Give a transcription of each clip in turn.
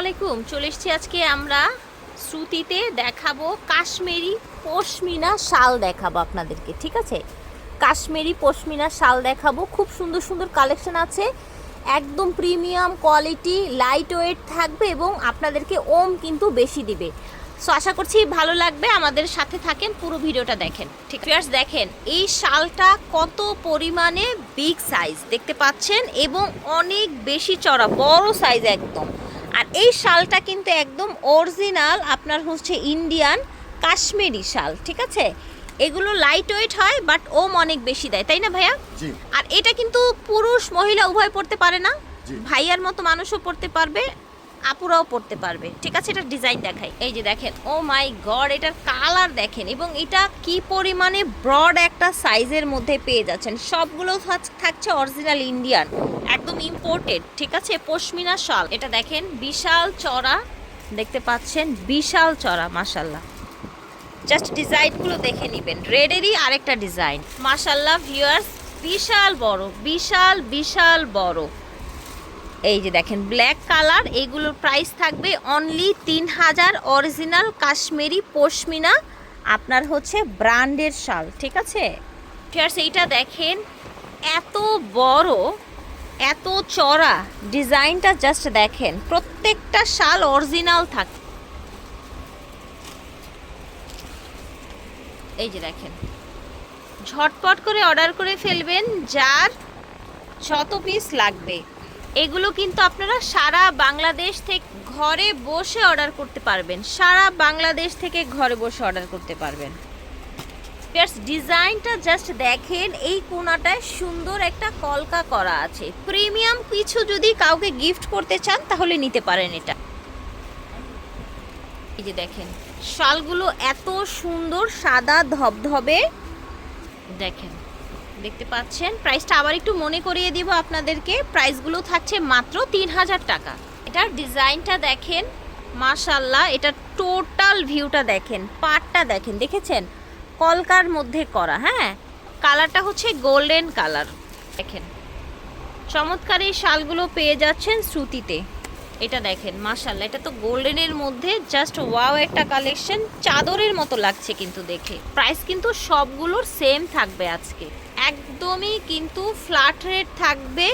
আলাইকুম। চলে এসেছি আজকে আমরা শ্রুতিতে দেখাবো কাশ্মীরি পশমিনা শাল দেখাবো আপনাদেরকে, ঠিক আছে? কাশ্মীরি পশমিনা শাল দেখাবো। খুব সুন্দর সুন্দর কালেকশন আছে। একদম প্রিমিয়াম কোয়ালিটি লাইট ওয়েট থাকবে এবং আপনাদেরকে ওম কিন্তু বেশি দিবে। সো আশা করছি ভালো লাগবে। আমাদের সাথে থাকেন, পুরো ভিডিওটা দেখেন, ঠিক আছে? দেখেন, এই শালটা কত পরিমাণে বিগ সাইজ দেখতে পাচ্ছেন? এবং অনেক বেশি চড়া বড় সাইজ একদম। এই শালটা কিন্তু একদম অরিজিনাল আপনার হচ্ছে ইন্ডিয়ান কাশ্মীরি শাল ঠিক আছে? এগুলো লাইট ওয়েট হয় বাট ওম অনেক বেশি দেয় তাই না ভাইয়া? আর এটা কিন্তু পুরুষ মহিলা উভয় পড়তে পারে না। ভাইয়ার মতো মানুষও পড়তে পারবে। আপুরাও পড়তে পারবে। ঠিক আছে এটা ডিজাইন দেখাই। এই যে দেখেন, ও মাই গড, এটার কালার দেখেন, এবং এটা কি পরিমাণে ব্রড একটা সাইজের মধ্যে পেয়ে যাচ্ছেন। সবগুলো থাক- থাকছে অরিজিনাল ইন্ডিয়ান একদম ইম্পোর্টেড ঠিক আছে? পশমিনা শাল, এটা দেখেন, বিশাল চড়া, দেখতে পাচ্ছেন? বিশাল চড়া মাসাল্লাহ জাস্ট ডিজাইনগুলো দেখে নেবেন। রেডেরই আরেকটা ডিজাইন মাশাল্লাহ ভিউয়ার্স বিশাল বড়, বিশাল বিশাল বড়। এই যে দেখেন ব্ল্যাক কালার এগুলোর প্রাইস থাকবে অনলি তিন হাজার অরিজিনাল কাশ্মীরি পশমিনা, আপনার হচ্ছে ব্র্যান্ডের শাল, ঠিক আছে? ভিউয়ার্স এইটা দেখেন, এত বড়, এত চড়া ডিজাইনটা জাস্ট দেখেন, প্রত্যেকটা শাল অরিজিনাল থাকে এই যে দেখেন, ঝটপট করে অর্ডার করে ফেলবেন, যার যত পিস লাগবে। এগুলো কিন্তু আপনারা সারা বাংলাদেশ থেকে ঘরে বসে অর্ডার করতে পারবেন। সারা বাংলাদেশ থেকে ঘরে বসে অর্ডার করতে পারবেন। ডিজাইনটা জাস্ট দেখেন, এই কোনাটায় সুন্দর একটা কলকা করা আছে। প্রিমিয়াম কিছু যদি কাউকে গিফট করতে চান, তাহলে নিতে পারেন এটা। এই যে দেখেন, শালগুলো এত সুন্দর, সাদা ধবধবে। দেখেন দেখতে পাচ্ছেন। প্রাইসটা আবার একটু মনে করিয়ে দিব আপনাদেরকে। প্রাইসগুলো থাকছে মাত্র তিন হাজার টাকা। এটার ডিজাইনটা দেখেন মাশাল্লাহ এটা টোটাল ভিউটা দেখেন পাটটা দেখেন, দেখেছেন? কলকার মধ্যে করা হ্যাঁ? কালারটা হচ্ছে গোল্ডেন কালার দেখেন, চমৎকার এই শালগুলো পেয়ে যাচ্ছেন শ্রুতিতে। এটা দেখেন মাশাল্লাহ এটা তো গোল্ডেনের মধ্যে জাস্ট ওয়াও একটা কালেকশন চাদরের মতো লাগছে কিন্তু দেখে। প্রাইস কিন্তু সবগুলোর সেম থাকবে আজকে। একদমই কিন্তু ফ্ল্যাট রেট থাকবে,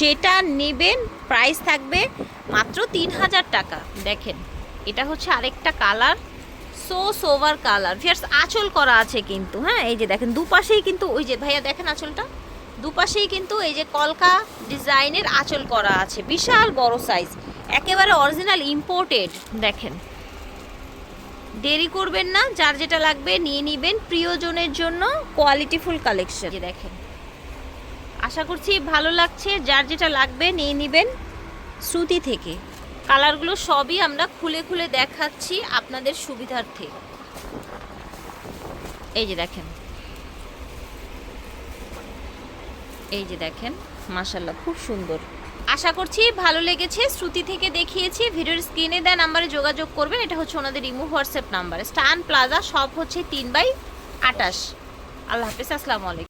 যেটা নেবেন প্রাইস থাকবে মাত্র তিন হাজার টাকা। দেখেন, এটা হচ্ছে আরেকটা কালার সো সোভার কালার ফিয়ার্স আঁচল করা আছে কিন্তু হ্যাঁ এই যে দেখেন, দুপাশেই কিন্তু ওই যে, ভাইয়া দেখেন আঁচলটা? দুপাশেই কিন্তু এই যে কলকা ডিজাইনের আঁচল করা আছে, বিশাল বড় সাইজ একেবারে অরিজিনাল ইম্পোর্টেড দেখেন। দেরি করবেন না, যার যেটা লাগবে নিয়ে নিবেন প্রিয়জনের জন্য কোয়ালিটিফুল কালেকশন দেখেন। আশা করছি ভালো লাগছে, যার যেটা লাগবে নিয়ে নিবেন শ্রুতি থেকে। কালারগুলো সবই আমরা খুলে খুলে দেখাচ্ছি আপনাদের সুবিধার্থে। এই যে দেখেন। এই যে দেখেন মাশাল্লাহ খুব সুন্দর। আশা করছি ভালো লেগেছে, শ্রুতি থেকে দেখিয়েছি, ভিডিওর স্ক্রিনে দেন নাম্বারে যোগাযোগ করবেন, এটা হচ্ছে ওনাদের ইমো, হোয়াটসঅ্যাপ নাম্বার। স্টান প্লাজা সব হচ্ছে তিন বাই আটাশ আল্লাহ হাফিজ, আসসালামু আলাইকুম।